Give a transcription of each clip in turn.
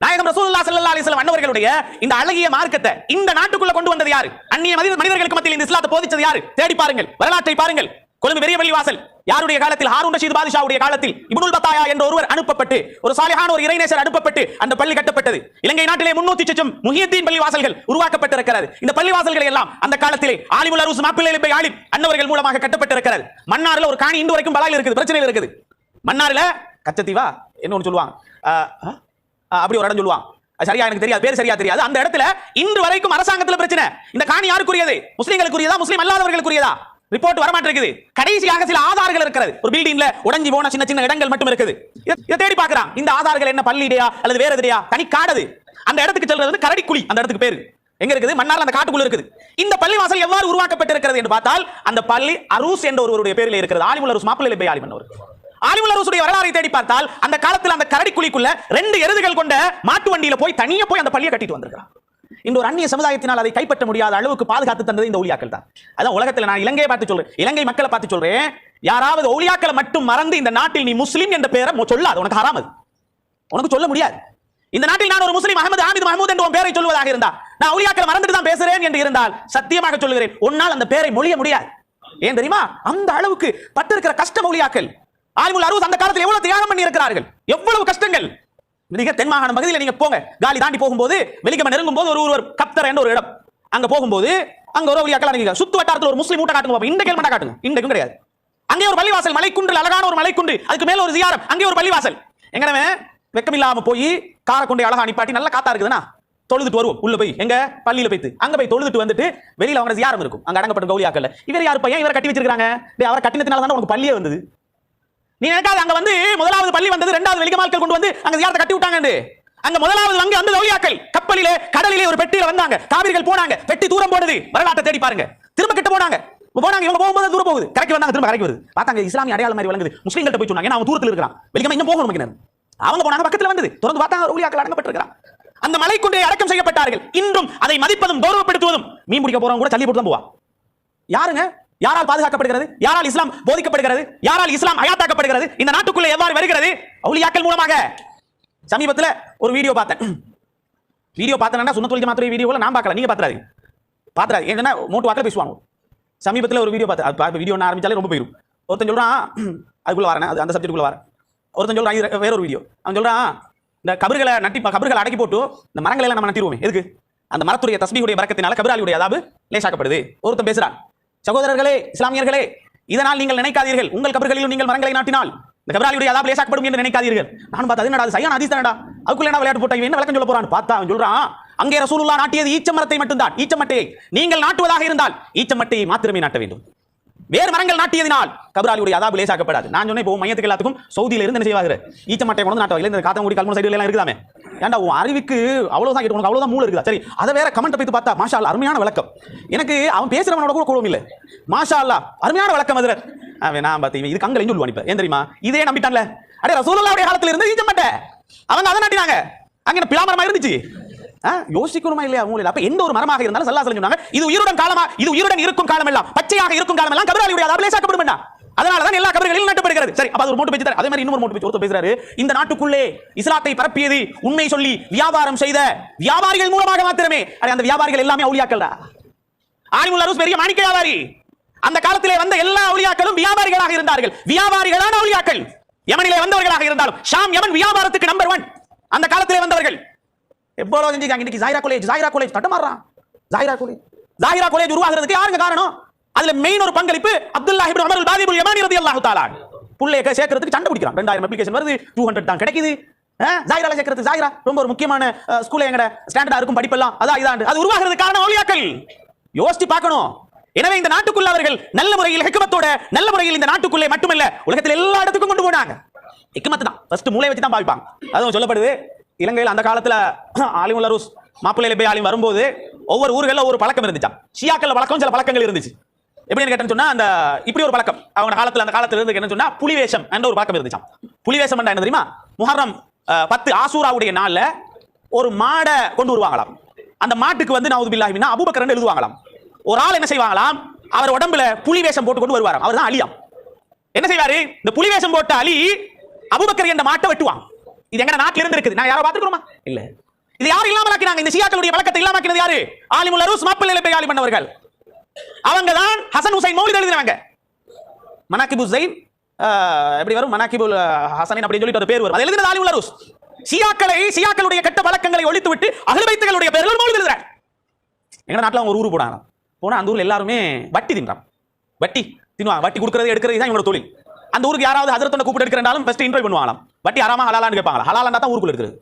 நாயகம் ரசூலுல்லாஹி ஸல்லல்லாஹு அலைஹி வஸல்லம் அன்னவர்களுடைய இந்த அழகிய மார்க்கத்தை இந்த நாட்டுக்குள்ள கொண்டு வந்தது யாரு? அந்நிய மனித மனிதர்களுக்கு மத்தியில் இந்த இஸ்லாத்தை போதிச்சது யாரு? தேடி பாருங்கள் வரலாற்றை பாருங்கள். கொழும்பு பெரிய பள்ளிவாசல் யாருடைய காலத்தில்? ஹாரூன் ரஷீத் பாதுஷாவுடைய காலத்தில் இபுனுல் பத்தாயா என்ற ஒருவர் அனுப்பப்பட்டு ஒரு சாலிஹான ஒரு இறைநேசர் அனுப்பப்பட்டு அந்த பள்ளி கட்டப்பட்டது. இலங்கை நாட்டிலே முன்னூத்தி சொச்சம் முஹியத்தீன் பள்ளிவாசல்கள் உருவாக்கப்பட்டிருக்கிறது. இந்த பள்ளிவாசல்கள் எல்லாம் அந்த காலத்திலே ஆலிமுல் அரூஸ் மாப்பிள்ளை போய் ஆலிம் அன்னவர்கள் மூலமாக கட்டப்பட்டிருக்கிறது. மன்னார்ல ஒரு காணி இன்று வரைக்கும் பலாயில் இருக்குது பிரச்சனையில் இருக்குது. மன்னார்ல கச்சத்தீவா என்ன ஒன்று சொல்லுவாங்க? ஆஹ், அப்படி ஒரு இடம் சொல்லுவான். சரியா எனக்கு தெரியாது பேர் சரியா தெரியாது. அந்த இடத்துல இன்று வரைக்கும் அரசாங்கத்துல பிரச்சனை. இந்த காணி யாருக்குரியது? முஸ்லீம்களுக்குரியதா முஸ்லிம் அல்லாதவர்களுக்குரியதா? ரிப்போர்ட் வரமாட்டிருக்குது. கடைசியாக சில ஆதாரங்கள் இருக்கிறது. ஒரு பில்டிங்ல உடஞ்சி போன சின்ன சின்ன இடங்கள் மட்டும் இருக்குது. இத- இதை தேடி பாக்குறான் இந்த ஆதாரங்கள் என்ன பள்ளிடையா அல்லது வேற எதிரையா? தனி காடது. அந்த இடத்துக்கு செல்றது கரடிக்குழி அந்த இடத்துக்கு பேரு. எங்க இருக்குது? மன்னார்ல அந்த காட்டுக்குள்ள இருக்குது. இந்த பள்ளி வாசல் எவ்வாறு உருவாக்கப்பட்டிருக்கிறது என்று பார்த்தால் அந்த பள்ளி அரூஸ் என்ற ஒருவருடைய பேரில் இருக்கிறது. ஆலிமுல் அரூஸ் மாப்பிள்ளை பை ஆலிமன் அவர் ஆலிமுல் அரசுடைய வரலாறை தேடி பார்த்தால் அந்த காலத்துல அந்த கரடி குழிக்குள்ள ரெண்டு எருதுகள் கொண்ட மாட்டு வண்டியில போய் தனியா போய் அந்த பள்ளியை கட்டிட்டு வந்திருக்கான் இந்த ஒரு அந்நிய சமுதாயத்தினால் அதை கைப்பற்ற முடியாத அளவுக்கு பாதுகாத்து தந்தது இந்த ஊழியாக்கள் தான் அதான் உலகத்துல நான் இலங்கையை பார்த்து சொல்றேன். இலங்கை மக்களை பார்த்து சொல்றேன். யாராவது ஊழியாக்களை மட்டும் மறந்து இந்த நாட்டில் நீ முஸ்லீம் என்ற பெயரை சொல்லாது. உனக்கு ஹராமது உனக்கு சொல்ல முடியாது. இந்த நாட்டில் நான் ஒரு முஸ்லீம் அகமது ஆமித் மஹமூத் என்ற உன் பேரை சொல்வதாக இருந்தால் நான் ஊழியாக்களை மறந்துட்டு தான் பேசுறேன் என்று இருந்தால் சத்தியமாக சொல்லுகிறேன். உன்னால் அந்த பேரை மொழிய முடியாது. ஏன் தெரியுமா? அந்த அளவுக்கு பட்டிருக்கிற கஷ்ட மொழியாக்கள் ஆலிமுல் அரூஸ் அந்த காலத்தில் எவ்வளவு தியாகம் பண்ணி இருக்கிறார்கள்? எவ்வளவு கஷ்டங்கள்? மிக தென்மாகாண பகுதியில் நீங்க போங்க. காலி தாண்டி போகும்போது வெளிக்கம நெருங்கும் போது ஒரு ஒருவர் கப்தர் என்ற ஒரு இடம். அங்க போகும்போது அங்க ஒரு ஊழியாக்கள் நீங்க சுத்து வட்டாரத்தில் ஒரு முஸ்லீம் ஊட்ட காட்டுங்க இந்த கேள்வி காட்டுங்க. இன்றைக்கும் கிடையாது. அங்கே ஒரு பள்ளிவாசல் மலைக்குன்றில் அழகான ஒரு மலைக்குண்டு அதுக்கு மேல ஒரு ஜியாரம் அங்கே ஒரு பள்ளிவாசல். எங்கனவே வெக்கமில்லாம போய் காரை கொண்டு அழகா நிப்பாட்டி நல்லா காத்தா இருக்குதுன்னா தொழுதுட்டு வருவோம். உள்ள போய். எங்க? பள்ளியில போய்த்து. அங்க போய் தொழுதுட்டு வந்துட்டு வெளியில அவங்க ஜியாரம் இருக்கும். அங்க அடங்கப்பட்ட கௌலியாக்கல்ல இவர் யார் பையன்? இவரை கட்டி வச்சிருக்காங்க அவரை கட்டினத்தினால தான் உனக்கு பள்ளியே வந்தது. நீ நினைக்காது அங்க வந்து முதலாவது பள்ளி வந்தது இரண்டாவது வெளிக்கமாக்கள் கொண்டு வந்து அங்க ஜியாரத்தை கட்டி விட்டாங்க அங்க முதலாவது அங்க வந்து கௌலியாக்கள் கப்பலிலே கடலிலே ஒரு பெட்டியில வந்தாங்க. காவிரிகள் போனாங்க. பெட்டி தூரம் போனது. வரலாற்றை தேடி பாருங்க. திரும்ப கிட்ட போனாங்க. போனாங்க இவங்க போகும்போது தூரம் போகுது. கரைக்கு வந்தாங்க திரும்ப கரைக்கு வருது. பார்த்தாங்க இஸ்லாமிய அடையாளம் மாதிரி விளங்குது. முஸ்லீம்கிட்ட போய் சொன்னாங்க ஏன்னா அவன் தூரத்தில் இருக்கிறான். வெளிக்கமா இன்னும் போகணும் நமக்கு அவங்க போனாங்க பக்கத்துல வந்தது. தொடர்ந்து பார்த்தாங்க ஊழியாக்கள் அடங்கப்பட்டிருக்கிறான். அந்த மலை கொண்டே அடக்கம் செய்யப்பட்டார்கள். இன்றும் அதை மதிப்பதும் கௌரவப்படுத்துவதும். மீன் பிடிக்க போறவங்க கூட தள்ளி போட்டு தான் போவா யாருங்க? யாரால் பாதுகாக்கப்படுகிறது? யாரால் இஸ்லாம் போதிக்கப்படுகிறது? யாரால் இஸ்லாம் அயாத்தாக்கப்படுகிறது? இந்த நாட்டுக்குள்ள எவ்வாறு வருகிறது? அவுலியாக்கள் மூலமாக. சமீபத்துல ஒரு வீடியோ பார்த்தேன். வீடியோ பார்த்தேன்னா சுண்ணத்துல் மாத்திரை வீடியோவில் நான் பார்க்கல. நீங்கள் பார்த்துறாது பார்த்துறாது ஏன்னா மூட்டு வாக்கில் பேசுவாங்க. சமீபத்தில் ஒரு வீடியோ பார்த்தேன். அது வீடியோ ஆரம்பிச்சாலே ரொம்ப போயிடும் ஒருத்தன் சொல்றான் அதுக்குள்ள வரேன். அது அந்த சப்ஜெக்ட்டுக்குள்ள வரேன். ஒருத்தன் சொல்கிறான் இது வேற ஒரு வீடியோ. அவன் சொல்றான் இந்த கபர்களை நட்டி கபர்களை அடக்கி போட்டு இந்த மரங்களை எல்லாம் நம்ம நட்டிடுவோம். எதுக்கு? அந்த மரத்துடைய தஸ்பியுடைய மரக்கத்தினால கபிராலியுடைய அதாவது லேசாக்கப்படுது. ஒருத்தன் பேசுறான். சகோதரர்களே இஸ்லாமியர்களே இதனால் நீங்கள் நினைக்காதீர்கள். உங்கள் கபர்களிலும் நீங்கள் மரங்களை நாட்டினால் இந்த கபராலியுடைய அதாவது லேசாக்கப்படும் என்று நினைக்காதீர்கள். நான் பார்த்தா அது என்னடா அது சரியான தானடா? அதுக்குள்ள என்ன விளையாட்டு போட்டாங்க? என்ன விளக்கம் சொல்ல போறான்னு பார்த்தா அவன் சொல்றான் அங்கே ரசூலுல்லா நாட்டியது ஈச்சமரத்தை மட்டும்தான். ஈச்சமட்டையை நீங்கள் நாட்டுவதாக இருந்தால் ஈச்சமட்டையை மாத்திரமே நாட்ட வேண்டும். வேறு மரங்கள் நாட்டியதினால் கபராலியுடைய அதாபு லேசாக்கப்படாது. நான் சொன்னேன் இப்போ மையத்துக்கு எல்லாத்துக்கும் சவுதியில இருந்து என்ன செய்வாங்க? ஈச்ச கொண்டு நாட்டுவாங்க. இந்த காத்தங்குடி கல்முனை சைடுல எல்லாம் இருக்குதாமே? ஏன்டா உன் அறிவுக்கு அவ்வளவுதான் கேட்டு உனக்கு அவ்வளவுதான் மூளை இருக்குதா? சரி அதை வேற கமெண்ட் போய் பார்த்தா மாஷா அருமையான விளக்கம். எனக்கு அவன் பேசுறவனோட கூட கூடவும் இல்லை. மாஷா அல்லா அருமையான விளக்கம் அதில். அவன் நான் பார்த்தீங்க இது இதுக்கு சொல்லுவான் இப்ப? ஏன் தெரியுமா? இதே நம்பிட்டான்ல. அடே ரசூலுல்லாவுடைய காலத்துல இருந்து ஈச்ச மட்டை அவங்க அதை நாட்டினாங்க. அங்கே என்ன பிளாமரமா இருந்துச்சு? யோசிக்கணுமா இல்லையா மூலையில் அப்ப எந்த ஒரு மரமாக இருந்தாலும் சல்லா சொன்னாங்க இது உயிருடன் காலமா இது உயிருடன் இருக்கும் காலம் எல்லாம் பச்சையாக இருக்கும் காலம் எல்லாம் கபராலியுடைய அதாபிலே சாக்கப்படும் அதனால தான் எல்லா கபர்களிலும் நட்டப்படுகிறது. சரி அப்ப அது ஒரு மூட்டு பேச்சு அதே மாதிரி இன்னொரு மூட்டு பேச்சு ஒருத்தர் பேசுறாரு. இந்த நாட்டுக்குள்ளே இஸ்லாத்தை பரப்பியது உண்மை சொல்லி வியாபாரம் செய்த வியாபாரிகள் மூலமாக மாத்திரமே. அந்த வியாபாரிகள் எல்லாமே அவுலியாக்கள்டா ஆலிமுல் அரசு பெரிய மாணிக்க வியாபாரி. அந்த காலத்திலே வந்த எல்லா அவுளியாக்களும் வியாபாரிகளாக இருந்தார்கள். வியாபாரிகளான அவுளியாக்கள். யமனிலே வந்தவர்களாக இருந்தாலும் ஷாம் யமன் வியாபாரத்துக்கு நம்பர் ஒன் அந்த காலத்திலே வந்தவர்கள். எவ்வளவு செஞ்சுக்காங்க இன்னைக்கு ஜாயிரா காலேஜ் ஜாயிரா காலேஜ் தட்டமாறான் ஜாயிரா காலேஜ் ஜாயிரா காலேஜ் உருவாகிறதுக்கு யாருங்க காரணம்? அதுல மெயின் ஒரு பங்களிப்பு அப்துல்லா இப்னு பாதிபுல் புள்ளைய சண்டை பிடிக்கிறான். 2000 அப்ளிகேஷன் வருது 200 தான் கிடைக்குது. ஜாயிரால சேர்க்கறது ஜாயிரா. ரொம்ப ஒரு முக்கியமான ஸ்கூல்ல எங்கட ஸ்டாண்டர்டா இருக்கும் படிப்பெல்லாம். அதான் இதான் அது உருவாகிறது காரணம் ஒளியாக்கள் யோசிச்சு பார்க்கணும். எனவே இந்த நாட்டுக்குள்ள அவர்கள் நல்ல முறையில் ஹெக்குமத்தோட நல்ல முறையில் இந்த நாட்டுக்குள்ளே மட்டுமல்ல உலகத்தில் எல்லா இடத்துக்கும் கொண்டு போனாங்க. ஹிக்மத் தான். ஃபர்ஸ்ட் மூளை வச்சு தான் பாவிப்பாங்க. அதுவும் சொல்லப்படுது இலங்கையில் அந்த காலத்துல ஆலிமுல் அரூஸ் மாப்பிள்ளை போய் ஆலிம் வரும்போது ஒவ்வொரு ஊர்களில் ஒவ்வொரு பழக்கம் இருந்துச்சான் ஷியாக்கள் வழக்கம் சில பழக்கங்கள் இருந்துச்சு. எப்படின்னு கேட்டேன்னு சொன்னா அந்த இப்படி ஒரு பழக்கம். அவங்க காலத்துல அந்த காலத்துல இருந்து என்ன சொன்னா புலிவேஷம் என்ற ஒரு பழக்கம் இருந்துச்சாம். புலிவேஷம் என்ன தெரியுமா? முஹர்ரம் பத்து ஆசூராவுடைய நாள்ல ஒரு மாடை கொண்டு வருவாங்களாம். அந்த மாட்டுக்கு வந்து நவுது பில்லாஹிமினா அபூபக்கர் எழுதுவாங்களாம். ஒரு ஆள் என்ன செய்வாங்களாம்? அவர் உடம்புல புலி வேஷம் போட்டு கொண்டு வருவாராம். அவர் தான் அலியாம். என்ன செய்வாரு? இந்த புலி வேஷம் போட்ட அலி அபூபக்கர் என்ற மாட்டை வெட்டுவான். இது எங்க நாட்டில இருந்து இருக்குது நான் யாரோ பாத்துக்கிறோமா இல்ல. இது யாரும் இல்லாமலாக்கினாங்க? இந்த சியாக்களுடைய பழக்கத்தை இல்லாமக்கினது யாரு? ஆலிமுல் அரூஸ் மாப்பிள்ளை இலப்பை ஆலிம் பண்ணவர்கள் அவங்க தான் ஹசன் ஹுசைன் மௌலித் எழுதினவங்க மனாக்கிபு ஹுசைன் எப்படி வரும்? மனாக்கிபுல் ஹசனின் அப்படின்னு சொல்லிட்டு ஒரு பேர் வரும். அது எழுதினது ஆலிமுல் அரூஸ் ஷியாக்களை ஷியாக்களுடைய கெட்ட வழக்கங்களை ஒழித்து விட்டு அகல்வைத்துகளுடைய பேர்கள் மௌலித் எழுதுறாங்க எங்க நாட்டுல அவங்க ஒரு ஊர் போனாங்க போனால் அந்த ஊர்ல எல்லாருமே வட்டி தின்றான் வட்டி தின்னுவாங்க வட்டி கொடுக்கறது எடுக்கிறது தான் இவங்களோட தொழில். அந்த ஊருக்கு யாராவது ஹதரத்தொண்ட கூப்பிட்டு எடுக்கிறனாலும் ஃபஸ்ட்டு இன்டர்வியூ பண்ணுவாங்களாம். வட்டி ஹராமா ஹலாலான்னு கேட்பாங்க ஹலாலாண்டா தான் ஊருக்குள்ள இருக்குது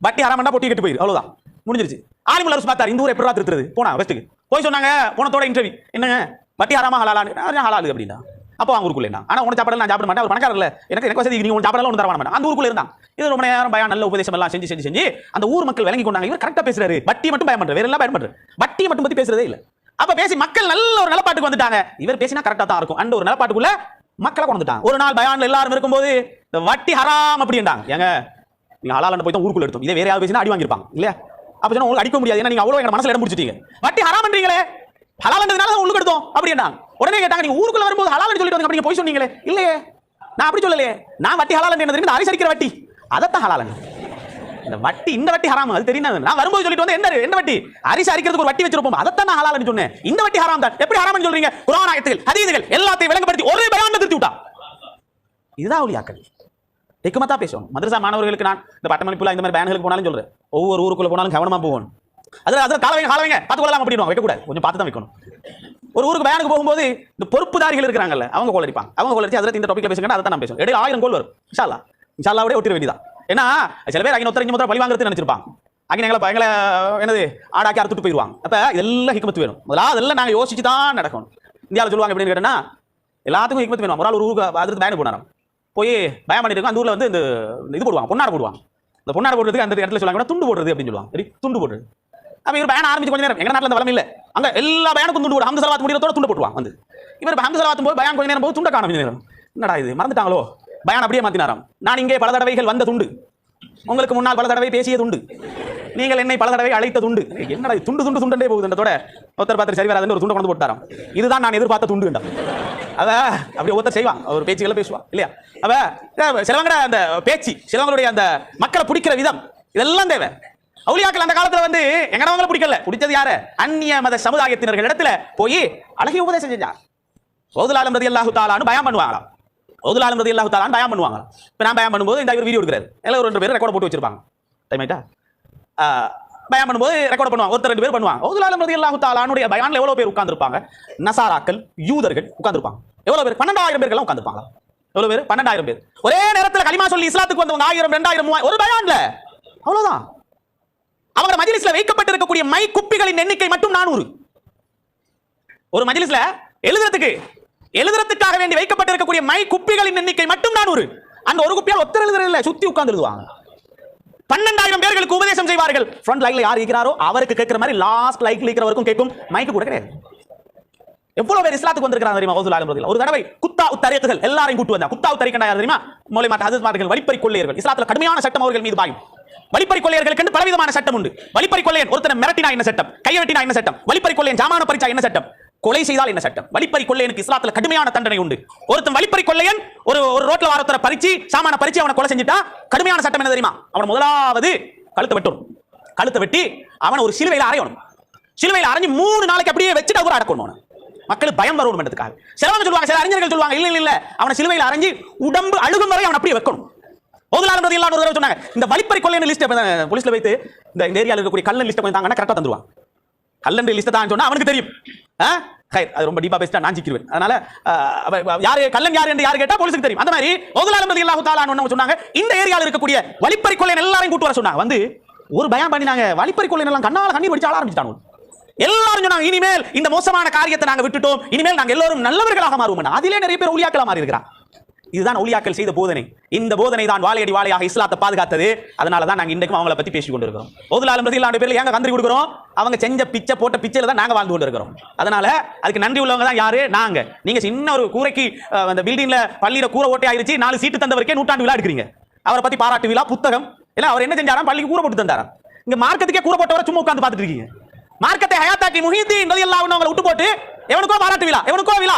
வட்டி ஹராமண்டா பொட்டி கெட்டு போயிரு. அவ்வளவுதான். முடிஞ்சிருச்சு. ஆலிமுல் அரசு பார்த்தார். இந்த ஊர் எப்படா திருத்துறது? போனா ஃபர்ஸ்ட்டுக்கு போய் சொன்னாங்க போனத்தோட இன்டர்வியூ என்னங்க? வட்டி ஹராமா ஹலாலான்னு. ஹலாலு அப்படின்னா? அப்போ அவங்க ஊருக்குள்ள இருந்தான் ஆனா உனக்கு சாப்பாடு நான் சாப்பிட மாட்டேன். ஒரு பணக்காரர் எனக்கு எனக்கு வசதி நீங்க உன் சாப்பாடு ஒன்று தர மாட்டேன் அந்த ஊருக்குள்ள இருந்தான். இது ரொம்ப நேரம் பயம் நல்ல உபதேசம் எல்லாம் செஞ்சு செஞ்சு செஞ்சு அந்த ஊர் மக்கள் விளங்கி கொண்டாங்க. இவர் கரெக்டாக பேசுறாரு. வட்டி மட்டும் பயம் பண்றாரு. வேற எல்லாம் பயம் பண்றாரு. வட்டி மட்டும் பத்தி பேசுறதே இல்லை. அப்போ பேசி மக்கள் நல்ல ஒரு நிலப்பாட்டுக்கு வந்துட்டாங்க. இவர் பேசினா கரெக்டாக தான் இருக்கும். அந்த ஒரு நிலப்பாட்டுக்குள்ள மக்களை கொண்டு ஒரு நாள் பயான்ல எல்லாரும் இருக்கும்போது இந்த வட்டி ஹராம் அப்படின்றாங்க. ஏங்க நீங்கள் ஹலாலண்ட போய் தான் ஊருக்குள்ள எடுத்தோம். இதே வேற யாராவது பேசினா அடி வாங்கியிருப்பாங்க. இல்லையா? அப்போ சொன்னா உங்களுக்கு அடிக்க முடியாது. ஏன்னா நீங்க அவ்வளவு மனசுல இடம் பிடிச்சிட்டீங்க. வட்டி ஹராம்ன்றீங்களே ஹலாலன்றதுனால தான் உங்களுக்கு எடுத்தோம் அப்படின்னா உடனே கேட்டாங்க நீங்க ஊருக்குள்ள வரும்போது ஹலால்னு சொல்லிட்டு வந்து போய் சொன்னீங்களே. இல்லையே. நான் அப்படி சொல்லலையே. நான் வட்டி ஹலால் என்ன தெரியும் அரிசி வட்டி. அதைத்தான் ஹலால் இந்த வட்டி இந்த வட்டி ஹராம். அது தெரியும் நான் வரும்போது சொல்லிட்டு வந்து என்ன என்ன வட்டி? அரிசி அரிக்கிறதுக்கு ஒரு வட்டி வச்சிருப்போம். அதைத்தான் நான் ஹலால்னு சொன்னேன். இந்த வட்டி ஹராம் தான். எப்படி ஹராம்னு சொல்றீங்க? குரான் ஆயத்துகள் ஹதீதுகள் எல்லாத்தையும் விளங்கப்படுத்தி ஒரே பயான் திருத்தி விட்டா. இதுதான் அவளியாக்கள். ஹிக்குமத்தா பேசுவோம் மதரசா மாணவர்களுக்கு நான் இந்த பட்டமளிப்புல இந்த மாதிரி பேன்களுக்கு போனாலும் சொல்றேன் ஒவ்வொரு ஊருக்குள்ள போனாலும் கவனமா போகணும் அதில் அதில் காலவைங்க காலவைங்க பார்த்து கொள்ளலாம் அப்படின்னு வைக்கக்கூடாது கொஞ்சம் பார்த்து தான் வைக்கணும் ஒரு ஊருக்கு பயானுக்கு போகும்போது இந்த பொறுப்புதாரிகள் இருக்கிறாங்கல்ல அவங்க கோல் அடிப்பாங்க அவங்க கோல் அடிச்சு அதில் இந்த டாபிக்ல பேசுங்க அதை தான் நான் பேசுவேன் இடையில ஆயிரம் கோல் வரும் இன்ஷால்லா இன்ஷால்லாவோட ஒட்டிட வேண்டியதான் ஏன்னா சில பேர் அங்கே ஒருத்தர் மொத்தம் பழி வாங்குறது நினச்சிருப்பாங்க அங்கே எங்களை எங்களை என்னது ஆடாக்கி அறுத்துட்டு போயிடுவாங்க அப்போ இதெல்லாம் ஹிக்மத்து வேணும் முதல்ல அதெல்லாம் நாங்க யோசிச்சு தான் நடக்கணும் இந்தியாவில் சொல்லுவாங்க எப்படின்னு கேட்டேன்னா எல்லாத்துக்கும் ஹிக்மத்து வேணும் ஒரு ஆள் ஒரு ஊருக்கு அதிர்த்து பயணம் போனாராம் போய் பயம் பண்ணிட்டு இருக்கோம் அந்த ஊரில் வந்து இந்த இது போடுவாங்க பொன்னாடை போடுவாங்க. இந்த பொன்னாடை போடுறதுக்கு அந்த இடத்துல சொல்லுவாங்க துண்டு போடுறது அப்படின்னு சொல்லுவாங்க. துண்டு போடுறது அப்போ இவர் பயணம் ஆரம்பிச்சு கொஞ்சம் நேரம். எங்கள் நாட்டில் அந்த வளம் இல்லை. அங்கே எல்லா பயணம் துண்டு போடு. ஹம்து சலவாத் முடியறதோட துண்டு போட்டுவான் வந்து. இவர் ஹம்து செலவாத்தும் போது பயான் கொஞ்ச நேரம் போது துண்டை காணும் நேரம். என்னடா இது மறந்துட்டாங்களோ? பயான் அப்படியே மாத்தினாராம். நான் இங்கே பல தடவைகள் வந்த துண்டு. உங்களுக்கு முன்னால் பல தடவை பேசியது உண்டு நீங்கள் என்னை பல தடவை அழைத்தது உண்டு என்னடா துண்டு துண்டு துண்டே போகுது இந்த ஒருத்தர் பார்த்து சரி வராதுன்னு ஒரு துண்டு கொண்டு போட்டாராம். இதுதான் நான் எதிர்பார்த்த துண்டு என்றான் அவ அப்படி ஒருத்தர் செய்வான். அவர் பேச்சுகளை பேசுவா இல்லையா? அவ அஹ், சிலவங்கட அந்த பேச்சு சிலவங்களுடைய அந்த மக்களை பிடிக்கிற விதம் இதெல்லாம் தேவை. அவுளியாக்கள் அந்த காலத்துல வந்து எங்கடவங்களை பிடிக்கல. பிடிச்சது யாரு? அந்நிய மத சமுதாயத்தினர்கள் இடத்துல போய் அழகிய உபதேசம் செஞ்சார். ஓதுலாலம் ரதி அல்லாஹு தாலான்னு பயம் பண்ணுவாங்களாம். ஓதுலாலம் ரதி அல்லாஹு தாலான் பயம் பண்ணுவாங்க. இப்போ நான் பயம் பண்ணும்போது இந்த இவர் வீடியோ எடுக்கிறாரு. எல்லாம் ஒரு ரெண்டு பேர் ரெக்கார்ட் போட்டு வச்சிருப்பாங்க. டைம் ஆயிட்டா? பயம் பண்ணும்போது ரெக்கார்ட் பண்ணுவாங்க. ஒருத்தர் ரெண்டு பேர் பண்ணுவாங்க. ஓதுலாலம் ரதி அல்லாஹு தாலானுடைய பயானில் எவ்வளவு பேர் உட்காந்துருப்பாங்க நசாராக்கள் யூதர்கள் உட்காந்துருப்பாங்க எவ்வளவு பேர்? பன்னெண்டாயிரம் பேர்கள் உட்காந்துருப்பாங்க எவ்வளவு பேர்? பன்னெண்டாயிரம் பேர். ஒரே நேரத்தில் களிமா சொல்லி இஸ்லாத்துக்கு வந்தவங்க ஆயிரம் ரெண்டாயிரம் மூவாயிரம் ஒரு பயான்ல. அவ்வளவுதான். அவங்க மஜ்லிஸ்ல வைக்கப்பட்டிருக்கக்கூடிய மை குப்பிகளின் எண்ணிக்கை மட்டும் நானூறு. ஒரு மஜிலிஸ்ல எழுதுறதுக்கு எழுதுறதுக்காக வேண்டி வைக்கப்பட்டிருக்கக்கூடிய மை குப்பிகளின் எண்ணிக்கை மட்டும் நானூறு. அந்த ஒரு குப்பியால் ஒத்தர் எழுதுறது சுத்தி உட்கார்ந்து எழுதுவாங்க. பன்னெண்டாயிரம் பேர்களுக்கு உபதேசம் செய்வார்கள். ஃப்ரண்ட் லைன்ல யார் இருக்கிறாரோ அவருக்கு கேட்கிற மாதிரி லாஸ்ட் லைக்ல இருக்கிறவருக்கும் கேட்கும். மைக்கு கூட கிடையாது. எவ்வளவு பேர் இஸ்லாத்துக்கு வந்திருக்கிறாங்க தெரியுமா ஹவுதுல் ஒரு தடவை குத்தா உத்தரியத்துகள் எல்லாரையும் கூட்டு வந்தா குத்தா உத்தரிக்கண்டா தெரியுமா? மூலை மாட்ட ஹதீஸ் மார்கள் வழிப்பறி கொள்ளையர்கள். இஸ்லாத்துல கடுமையான சட்டம் அவர்கள் மீது பாயும். வழிப்பறி கொள்ளையர்களுக்கு என்று பலவிதமான சட்டம் உண்டு. வழிப்பறி கொள்ளையன் ஒருத்தனை மிரட்டினா என்ன சட்டம்? கையை என்ன சட்டம்? வழிப்பறி கொள்ளையன் ஜாமான பரிச்சா என்ன சட்டம்? கொலை செய்தால் என்ன சட்டம்? வழிப்பறி கொள்ளையனுக்கு இஸ்லாத்துல கடுமையான தண்டனை உண்டு. ஒருத்தன் வழிப்பறி கொள்ளையன் ஒரு ஒரு ரோட்ல வாரத்தர பறிச்சு சாமான பறிச்சு அவனை கொலை செஞ்சுட்டா கடுமையான சட்டம் என்ன தெரியுமா? அவன் முதலாவது கழுத்தை வெட்டணும். கழுத்தை வெட்டி அவனை ஒரு சிலுவையில் அரையணும். சிலுவையில் அரைஞ்சு மூணு நாளைக்கு அப்படியே வச்சுட்டு அவர் அடக்கணும் அவனை. பயம் வரணும் என்றதுக்காக சிலவங்க சொல்லுவாங்க சில அறிஞர்கள் சொல்லுவாங்க இல்ல இல்ல அவனை சிலுவையில் அரைஞ்சு உடம்பு அழுகும் வரை அவன் அப்படியே வைக்கணும். ஓதுலாலம் இல்லாத ஒரு தடவை சொன்னாங்க இந்த வழிப்பறி கொள்ளைன்னு லிஸ்ட் போலீஸ்ல வைத்து இந்த ஏரியாவில் இருக்கக்கூடிய கல்லன் லிஸ்ட் கொஞ்சம் தாங்கன்னா கரெக்டாக தந்துருவாங்க கல்லன் லிஸ்ட் தான் சொன்னா அவனுக்கு தெரியும். ஆ? அது ரொம்ப டீப்பா பேசிட்டா நான் சிக்கிருவேன். அதனால யாரு கல்லன் யார் என்று யார் கேட்டா போலீஸுக்கு தெரியும். அந்த மாதிரி ஓதுலாலம் ரதி அல்லாஹு தாலான்னு சொன்னாங்க. இந்த ஏரியாவில் இருக்கக்கூடிய வழிப்பறி கொள்ளையன் எல்லாரையும் கூட்டு வர சொன்னாங்க. வந்து ஒரு பயம் பண்ணினாங்க. வழிப்பறி கொள்ளையன் எல்லாம் கண்ணால கண்ணீர் வடிச்சு ஆள ஆரம்பிச்சிட்டாங்க எல்லாரும் சொன்னாங்க இனிமேல் இந்த மோசமான காரியத்தை நாங்க விட்டுட்டோம். இனிமேல் நாங்க எல்லோரும் நல்லவர்களாக மாறுவோம் அதிலே நிறைய பேர் ஊழியாக்களா மாறி இருக்கிறான் இதுதான் ஒளியாக்கள் செய்த போதனை. இந்த போதனை தான் வாழையடி வாழையாக இஸ்லாத்தை பாதுகாத்தது. அதனால தான் நாங்க இன்றைக்கும் அவங்கள பத்தி பேசி கொண்டு இருக்கிறோம் ஓதுலாலும் ரசிகலாண்டு பேர்ல ஏங்க கந்தரி கொடுக்குறோம்? அவங்க செஞ்ச பிச்சை போட்ட பிச்சையில் தான் நாங்க வாழ்ந்து கொண்டு இருக்கிறோம் அதனால அதுக்கு நன்றி உள்ளவங்க தான் யாரு? நாங்க. நீங்க சின்ன ஒரு கூரைக்கு அந்த பில்டிங்ல பள்ளியில கூரை ஓட்டை ஆயிருச்சு நாலு சீட்டு தந்தவருக்கே நூற்றாண்டு விழா எடுக்கிறீங்க. அவரை பத்தி பாராட்டு விழா புத்தகம். இல்லை அவர் என்ன செஞ்சாராம்? பள்ளிக்கு கூரை போட்டு தந்தாராம். இங்க மார்க்கத்துக்கே கூரை போட்டவரை சும்மா உட்காந்து பார்த்துட்டு இருக்கீங்க. மார்க்கத்தை ஹயாத்தாக்கி முஹீத்தீன் நதி எல்லாம் அவங்களை விட்டு போட்டு எவனுக்கோ பாராட்டு விழா எவனுக்கோ விழா.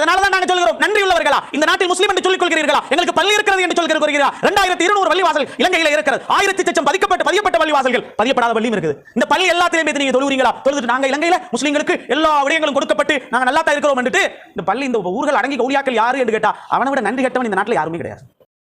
அதனாலதான் நாங்க சொல்கிறோம் நன்றி உள்ளவர்களா? இந்த நாட்டில் முஸ்லீம் என்று சொல்லிக் கொள்கிறீர்களா? எங்களுக்கு பள்ளி இருக்கிறது என்று சொல்லிக் கொள்கிறீர்களா? ரெண்டாயிரத்தி இருநூறு பள்ளிவாசல் இலங்கையில் இருக்கிறது. ஆயிரத்தி லட்சம் பதிக்கப்பட்ட பதியப்பட்ட பள்ளிவாசல்கள் பதியப்படாத பள்ளியும் இருக்குது. இந்த பள்ளி எல்லாத்திலையும் நீங்க தொழுகிறீங்களா தொழுதுட்டு நாங்க இலங்கையில முஸ்லீம்களுக்கு எல்லா விடயங்களும் கொடுக்கப்பட்டு நாங்க நல்லா தான் இருக்கிறோம் இந்த பள்ளி இந்த ஊர்கள் அடங்கி கௌரியாக்கள் யாரு என்று கேட்டா அவனை விட நன்றி கட்டவன் இந்த நாட்டில் யாருமே கிடையாது.